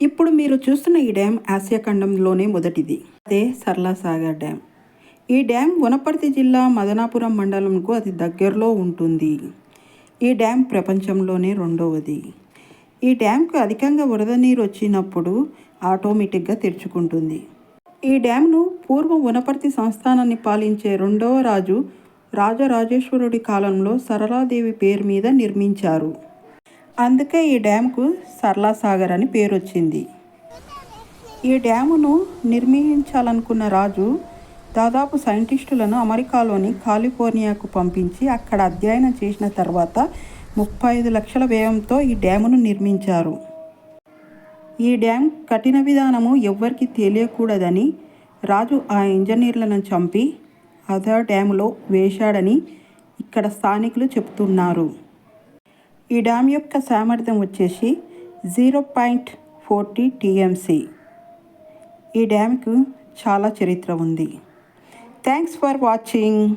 ఇప్పుడు మీరు చూస్తున్న ఈ డ్యామ్ ఆసియా ఖండంలోనే మొదటిది. అదే సర్లా సాగర్ డ్యామ్. ఈ డ్యామ్ వనపర్తి జిల్లా మదనాపురం మండలంకు అతి దగ్గరలో ఉంటుంది. ఈ డ్యామ్ ప్రపంచంలోనే రెండవది. ఈ డ్యామ్కు అధికంగా వరద నీరు వచ్చినప్పుడు ఆటోమేటిక్గా తెరుచుకుంటుంది. ఈ డ్యామ్ను పూర్వం వనపర్తి సంస్థానాన్ని పాలించే రెండవ రాజు రాజరాజేశ్వరుడి కాలంలో సరళాదేవి పేరు మీద నిర్మించారు. అందుకే ఈ డ్యామ్కు సర్లా సాగర్ అని పేరు వచ్చింది ఈ డ్యామును నిర్మించాలనుకున్న రాజు దాదాపు సైంటిస్టులను అమెరికాలోని కాలిఫోర్నియాకు పంపించి అక్కడ అధ్యయనం చేసిన తర్వాత ముప్పై ఐదు లక్షల వ్యయంతో ఈ డ్యామును నిర్మించారు. ఈ డ్యామ్ కఠిన విధానము ఎవ్వరికి తెలియకూడదని రాజు ఆ ఇంజనీర్లను చంపి అదర్ డ్యాములో వేశాడని ఇక్కడ స్థానికులు చెప్తున్నారు. ఈ డ్యామ్ యొక్క సామర్థ్యం వచ్చేసి జీరో పాయింట్ ఫోర్టీ టీఎంసీ. ఈ డ్యామ్కు చాలా చరిత్ర ఉంది. Thanks for watching.